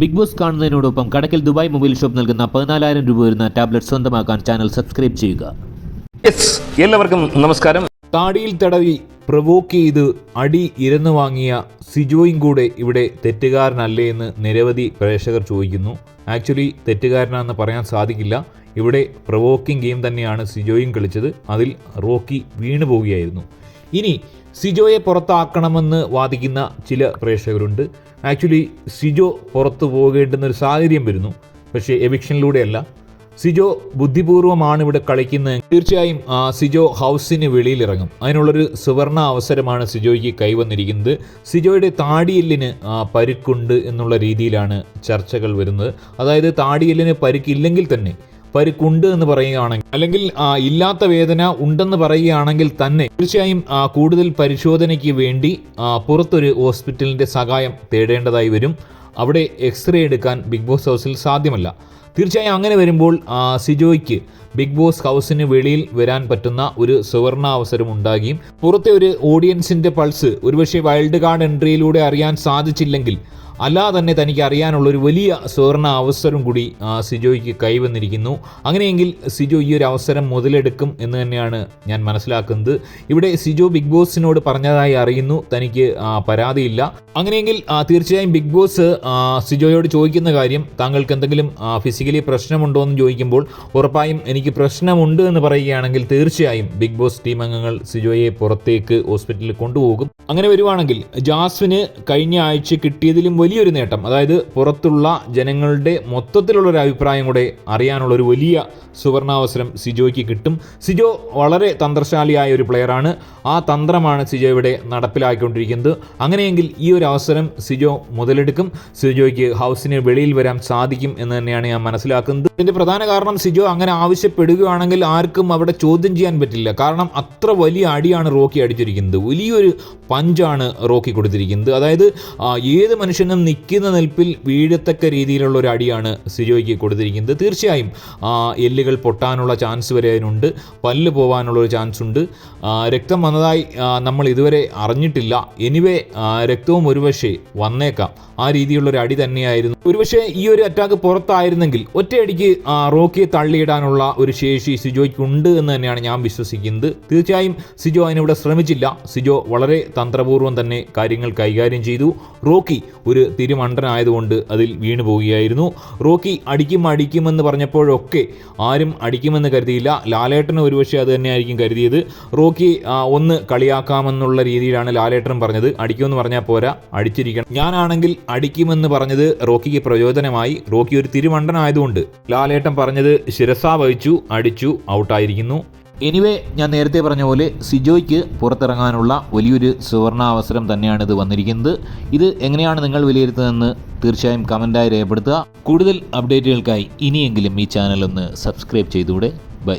Big boss കാണുന്നതിനോടൊപ്പം Kadakkal Dubai mobile shop നൽകുന്ന പതിനാലായിരം രൂപ വരുന്ന ടാബ്ലറ്റ് സ്വന്തമാക്കാൻ ചാനൽ സബ്സ്ക്രൈബ് ചെയ്യുക. യെസ് എല്ലാവർക്കും നമസ്കാരം. താടിയിൽ തടവി പ്രവോക്ക് ചെയ്ത് അടി ഇരന്നു വാങ്ങിയ സിജോയും കൂടെ ഇവിടെ തെറ്റുകാരനല്ലേ എന്ന് നിരവധി പ്രേക്ഷകർ ചോദിക്കുന്നു. ആക്ച്വലി തെറ്റുകാരനാണെന്ന് പറയാൻ സാധിക്കില്ല. ഇവിടെ പ്രവോക്കിംഗ് ഗെയിം തന്നെയാണ് സിജോയും കളിച്ചത്. അതിൽ റോക്കി വീണു പോവുകയായിരുന്നു ഇനി സിജോയെ പുറത്താക്കണമെന്ന് വാദിക്കുന്ന ചില പ്രേക്ഷകരുണ്ട്. ആക്ച്വലി സിജോ പുറത്തു പോകേണ്ടുന്ന ഒരു സാഹചര്യം വരുന്നു. പക്ഷേ എവിക്ഷനിലൂടെയല്ല. സിജോ ബുദ്ധിപൂർവമാണ് ഇവിടെ കളിക്കുന്നത്. തീർച്ചയായും സിജോ ഹൗസിന് വെളിയിലിറങ്ങും. അതിനുള്ളൊരു സുവർണ അവസരമാണ് സിജോയ്ക്ക് കൈവന്നിരിക്കുന്നത്. സിജോയുടെ താടിയെല്ലിന് പരുക്കുണ്ട് എന്നുള്ള രീതിയിലാണ് ചർച്ചകൾ വരുന്നത്. അതായത് താടിയെല്ലിന് പരുക്കില്ലെങ്കിൽ തന്നെ പരുക്കുണ്ട് എന്ന് പറയുകയാണെങ്കിൽ അല്ലെങ്കിൽ ഇല്ലാത്ത വേദന ഉണ്ടെന്ന് പറയുകയാണെങ്കിൽ തന്നെ തീർച്ചയായും കൂടുതൽ പരിശോധനയ്ക്ക് വേണ്ടി പുറത്തൊരു ഹോസ്പിറ്റലിന്റെ സഹായം തേടേണ്ടതായി വരും. അവിടെ എക്സ്റേ എടുക്കാൻ ബിഗ് ബോസ് ഹൗസിൽ സാധ്യമല്ല. തീർച്ചയായും അങ്ങനെ വരുമ്പോൾ സിജോയ്ക്ക് ബിഗ് ബോസ് ഹൗസിന് വെളിയിൽ വരാൻ പറ്റുന്ന ഒരു സുവർണ അവസരം ഉണ്ടാകുകയും പുറത്തെ ഒരു ഓഡിയൻസിന്റെ പൾസ് ഒരുപക്ഷെ വൈൽഡ് കാർഡ് എൻട്രിയിലൂടെ അറിയാൻ സാധിച്ചില്ലെങ്കിൽ അല്ലാതെ തന്നെ തനിക്ക് അറിയാനുള്ളൊരു വലിയ സുവർണ അവസരം കൂടി സിജോയ്ക്ക് കൈവന്നിരിക്കുന്നു. അങ്ങനെയെങ്കിൽ സിജോ ഈ ഒരു അവസരം മുതലെടുക്കും എന്ന് തന്നെയാണ് ഞാൻ മനസ്സിലാക്കുന്നത്. ഇവിടെ സിജോ ബിഗ് ബോസിനോട് പറഞ്ഞതായി അറിയുന്നു. തനിക്ക് പരാതിയില്ല. അങ്ങനെയെങ്കിൽ തീർച്ചയായും ബിഗ് ബോസ് സിജോയോട് ചോദിക്കുന്ന കാര്യം താങ്കൾക്ക് എന്തെങ്കിലും ഫിസിക്കലി പ്രശ്നമുണ്ടോ എന്ന് ചോദിക്കുമ്പോൾ ഉറപ്പായും എനിക്ക് പ്രശ്നമുണ്ട് എന്ന് പറയുകയാണെങ്കിൽ തീർച്ചയായും ബിഗ് ബോസ് ടീം അംഗങ്ങൾ സിജോയെ പുറത്തേക്ക് ഹോസ്പിറ്റലിൽ കൊണ്ടുപോകും. അങ്ങനെ വരുവാണെങ്കിൽ ജാസ്വിന് കഴിഞ്ഞ ആഴ്ച കിട്ടിയതിലും വലിയൊരു നേട്ടം അതായത് പുറത്തുള്ള ജനങ്ങളുടെ മൊത്തത്തിലുള്ള ഒരു അഭിപ്രായം കൂടെ അറിയാനുള്ള ഒരു വലിയ സുവർണാവസരം സിജോയ്ക്ക് കിട്ടും. സിജോ വളരെ തന്ത്രശാലിയായ ഒരു പ്ലെയറാണ് ആ തന്ത്രമാണ് സിജോ ഇവിടെ നടപ്പിലാക്കിക്കൊണ്ടിരിക്കുന്നത്. അങ്ങനെയെങ്കിൽ ഈ ഒരു അവസരം സിജോ മുതലെടുക്കും. സിജോയ്ക്ക് ഹൗസിന് വെളിയിൽ വരാൻ സാധിക്കും എന്ന് തന്നെയാണ് ഞാൻ മനസ്സിലാക്കുന്നത്. ഇതിന്റെ പ്രധാന കാരണം സിജോ അങ്ങനെ ആവശ്യപ്പെടുകയാണെങ്കിൽ ആർക്കും അവിടെ ചോദ്യം ചെയ്യാൻ പറ്റില്ല. കാരണം അത്ര വലിയ അടിയാണ് റോക്കി അടിച്ചിരിക്കുന്നത്. വലിയൊരു പഞ്ചാണ് റോക്കി കൊടുത്തിരിക്കുന്നത്. അതായത് ഏത് മനുഷ്യനും നിൽക്കുന്ന നിൽപ്പിൽ വീഴത്തക്ക രീതിയിലുള്ള ഒരു അടിയാണ് സിജോയ്ക്ക് കൊടുത്തിരിക്കുന്നത്. തീർച്ചയായും എല്ലുകൾ പൊട്ടാനുള്ള ചാൻസ് വരെ അതിനുണ്ട്. പല്ല് പോകാനുള്ള ഒരു ചാൻസ് ഉണ്ട്. രക്തം വന്നതായി നമ്മൾ ഇതുവരെ അറിഞ്ഞിട്ടില്ല. എനിവേ രക്തവും ഒരുപക്ഷെ വന്നേക്കാം. ആ രീതിയിലുള്ള ഒരു അടി തന്നെയായിരുന്നു. ഒരുപക്ഷെ ഈ ഒരു അറ്റാക്ക് പുറത്തായിരുന്നെങ്കിൽ ഒറ്റയടിക്ക് റോക്കിയെ തള്ളിയിടാനുള്ള ഒരു ശേഷി സിജോയ്ക്ക് ഉണ്ട് എന്ന് തന്നെയാണ് ഞാൻ വിശ്വസിക്കുന്നത്. തീർച്ചയായും സിജോ അതിനിവിടെ ശ്രമിച്ചില്ല. സിജോ വളരെ തന്ത്രപൂർവം തന്നെ കാര്യങ്ങൾ കൈകാര്യം ചെയ്തു. റോക്കി ഒരു തിരുമണ്ടനായതുകൊണ്ട് അതിൽ വീണു പോവുകയായിരുന്നു റോക്കി അടിക്കും അടിക്കുമെന്ന് പറഞ്ഞപ്പോഴൊക്കെ ആരും അടിക്കുമെന്ന് കരുതിയില്ല. ലാലേട്ടന് ഒരുപക്ഷെ അത് തന്നെയായിരിക്കും കരുതിയത്. റോക്കി ഒന്ന് കളിയാക്കാമെന്നുള്ള രീതിയിലാണ് ലാലേട്ടൻ പറഞ്ഞത്. അടിക്കുമെന്ന് പറഞ്ഞാൽ പോരാ അടിച്ചിരിക്കണം. ഞാനാണെങ്കിൽ അടിക്കുമെന്ന് പറഞ്ഞത് റോക്കിക്ക് പ്രയോജനമായി. റോക്കി ഒരു തിരുമണ്ടനായതുകൊണ്ട് ലാലേട്ടൻ പറഞ്ഞത് ശിരസാ വഹിച്ചു അടിച്ചു ഔട്ടായിരിക്കുന്നു. എനിവേ ഞാൻ നേരത്തെ പറഞ്ഞ പോലെ സിജോയ്ക്ക് പുറത്തിറങ്ങാനുള്ള വലിയൊരു സുവർണ അവസരം തന്നെയാണ് ഇത് വന്നിരിക്കുന്നത്. ഇത് എങ്ങനെയാണ് നിങ്ങൾ വിലയിരുത്തുന്നതെന്ന് തീർച്ചയായും കമന്റായി രേഖപ്പെടുത്തുക. കൂടുതൽ അപ്ഡേറ്റുകൾക്കായി ഇനിയെങ്കിലും ഈ ചാനൽ ഒന്ന് സബ്സ്ക്രൈബ് ചെയ്തുകൂടെ. ബൈ